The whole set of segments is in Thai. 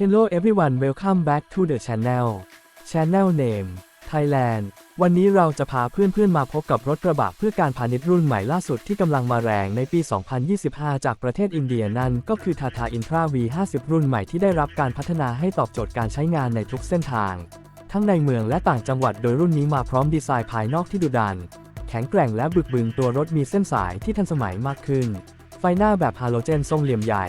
Hello everyone welcome back to the channel Channel name Thailand วันนี้เราจะพาเพื่อนๆมาพบกับรถกระบะเพื่อการพาณิชย์รุ่นใหม่ล่าสุดที่กำลังมาแรงในปี 2025 จากประเทศอินเดียนั่นก็คือ Tata Intra V50 รุ่นใหม่ที่ได้รับการพัฒนาให้ตอบโจทย์การใช้งานในทุกเส้นทาง ทั้งในเมืองและต่างจังหวัดโดยรุ่นนี้มาพร้อมดีไซน์ภายนอกที่ดุดัน ข็งแกร่งและบึกบึนตัวรถมีเส้นสายที่ทันสมัยมากขึ้น ไฟหน้าแบบฮาโลเจนทรงเหลี่ยมใหญ่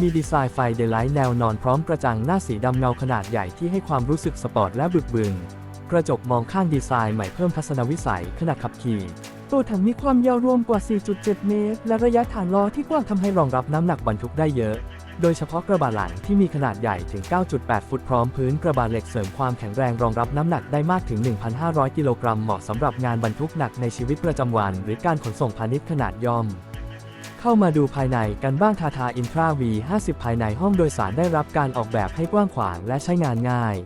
มีดีไซน์ไฟเดลไลท์แนวนอนพร้อมกระจังหน้าสีดำเงาขนาดใหญ่ที่ให้ความรู้สึกสปอร์ตและบึกบึนกระจกมองข้างดีไซน์ใหม่เพิ่มทัศนวิสัยขณะขับขี่ ตัวถังมีความยาวรวมกว่า 4.7 เมตร และระยะฐานล้อที่กว้างทำให้รองรับน้ำหนักบรรทุกได้เยอะ โดยเฉพาะกระบะหลังที่มีขนาดใหญ่ถึง 9.8 ฟุตพร้อมพื้นกระบะเหล็กเสริมความแข็งแรงรองรับน้ำหนักได้มากถึง 1,500 กิโลกรัมเหมาะสำหรับงานบรรทุกหนักในชีวิตประจำวัน หรือการขนส่งพาณิชย์ขนาดย่อมเข้ามาดูภายในกันบ้างทาทาอินทรา V50 ภายในห้องโดยสารได้รับการออกแบบให้กว้างขวางและใช้งานง่าย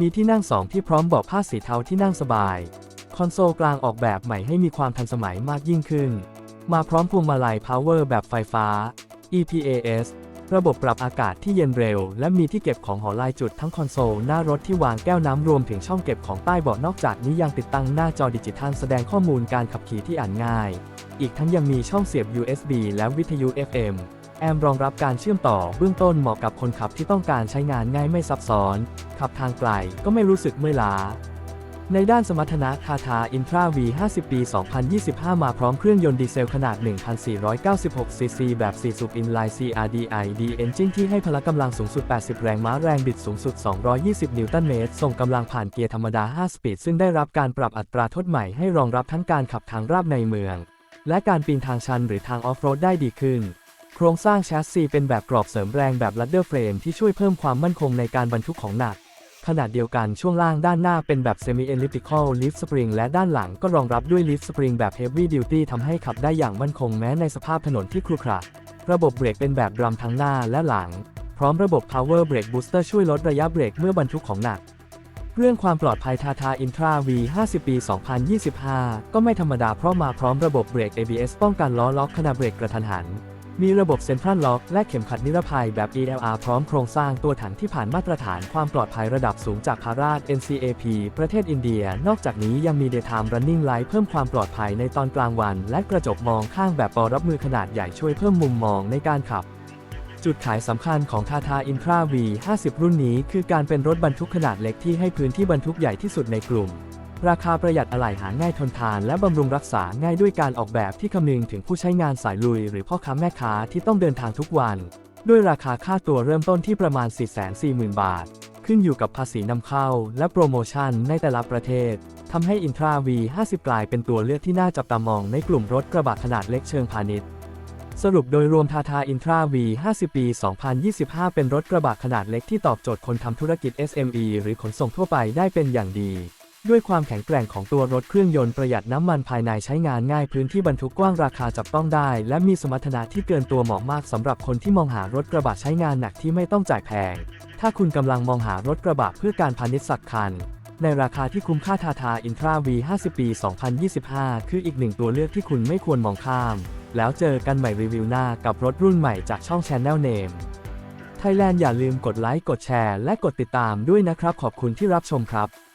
มีที่นั่งสองที่พร้อมเบาะผ้าสีเทาที่นั่งสบาย คอนโซลกลางออกแบบใหม่ให้มีความทันสมัยมากยิ่งขึ้น มาพร้อมพวงมาลัย Power แบบไฟฟ้า EPAS ระบบปรับอากาศที่เย็นเร็ว และมีที่เก็บของหอลายจุดทั้งคอนโซลหน้ารถที่วางแก้วน้ำรวมถึงช่องเก็บของใต้เบาะนอกจากนี้ยังติดตั้งหน้าจอดิจิทัลแสดงข้อมูลการขับขี่ที่อ่านง่าย อีกทั้งยังมีช่องเสียบ USB และวิทยุ FM แอมรองรับการเชื่อมต่อเบื้องต้นเหมาะกับคนขับที่ต้องการใช้งานง่ายไม่ซับซ้อน ขับทางไกลก็ไม่รู้สึกเมื่อยล้า ในด้านสมรรถนะทาทาอินทรา V50 ปี 2025 มาพร้อมเครื่องยนต์ดีเซลขนาด 1,496 ซีซีแบบ 4 สูบอินไลน์ CRDID Engine ที่ให้พละกำลังสูงสุด 80 แรงม้าแรงบิดสูงสุด 220 นิวตันเมตร ส่งกำลังผ่านเกียร์ธรรมดา 5 สปีด ซึ่งได้รับการปรับอัตราทดใหม่ให้รองรับทั้งการขับทางราบในเมือง และการปีนทางชันหรือทางออฟโรดได้ดีขึ้นโครงสร้างแชสซีเป็นแบบกรอบเสริมแรงแบบลัดเดอร์เฟรมที่ช่วยเพิ่มความมั่นคงในการบรรทุกของหนัก ขนาดเดียวกันช่วงล่างด้านหน้าเป็นแบบ Semi Elliptical Lift Spring และด้านหลังก็รองรับด้วย Lift Spring แบบ Heavy Duty ทำให้ขับได้อย่างมั่นคงแม้ในสภาพถนนที่ครุขระ ระบบเบรกเป็นแบบดรัมทั้งหน้าและหลัง พร้อมระบบ Power Brake Booster ช่วยลดระยะเบรกเมื่อบรรทุกของหนัก เรื่องความปลอดภัยทาทาอินทรา V50 ปี 2025 ก็ไม่ธรรมดาเพราะมาพร้อมระบบเบรก ABS ป้องกันล้อล็อกขณะเบรกกระทันหัน มีระบบเซ็นทรัลล็อกและเข็มขัดนิรภัยแบบ ELR พร้อมโครงสร้างตัวถังที่ผ่านมาตรฐานความปลอดภัยระดับสูงจากพาราด NCAP ประเทศอินเดีย นอกจากนี้ยังมี Daytime Running Light เพิ่มความปลอดภัยในตอนกลางวัน และกระจกมองข้างแบบปอรับมือขนาดใหญ่ช่วยเพิ่มมุมมองในการขับจุดขายสำคัญของ Tata Intra V50 รุ่นนี้คือการเป็นรถบรรทุกขนาดเล็กที่ให้พื้นที่บรรทุกใหญ่ที่สุดในกลุ่ม ราคาประหยัดอะไหล่หาง่ายทนทานและบำรุงรักษาง่ายด้วยการออกแบบที่คำนึงถึงผู้ใช้งานสายลุย หรือพ่อค้าแม่ค้าที่ต้องเดินทางทุกวัน ด้วยราคาค่าตัวเริ่มต้นที่ประมาณ 440,000 บาท ขึ้นอยู่กับภาษีนำเข้า และโปรโมชั่นในแต่ละประเทศทำให้ Intra V50 กลายเป็นตัวเลือกที่น่าจับตามองในกลุ่มรถกระบะขนาดเล็กเชิงพาณิชย์สรุปโดยรวมทาทาอินทรา V50 ปี 2025 เป็นรถกระบะขนาดเล็กที่ตอบโจทย์คนทำธุรกิจ SME หรือขนส่งทั่วไปได้เป็นอย่างดี ด้วยความแข็งแกร่งของตัวรถเครื่องยนต์ประหยัดน้ำมันภายในใช้งานง่ายพื้นที่บรรทุกกว้างราคาจับต้องได้ และมีสมรรถนะที่เกินตัวเหมาะมากสำหรับคนที่มองหารถกระบะใช้งานหนักที่ไม่ต้องจ่ายแพง ถ้าคุณกำลังมองหารถกระบะเพื่อการพาณิชย์สักคัน ในราคาที่คุ้มค่าทาทาอินทรา V50 ปี 2025 คืออีกหนึ่งตัวเลือกที่คุณไม่ควรมองข้าม แล้วเจอกันใหม่รีวิวหน้ากับรถรุ่นใหม่จากช่อง Channel Name Thailand อย่าลืมกดไลค์กดแชร์และกดติดตามด้วยนะครับขอบคุณที่รับชมครับ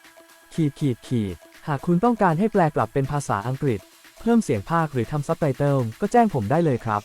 ขีดขีดขีดหากคุณต้องการให้แปลกลับเป็นภาษาอังกฤษ เพิ่มเสียงภาคหรือทำซับไตเติลก็แจ้งผมได้เลยครับ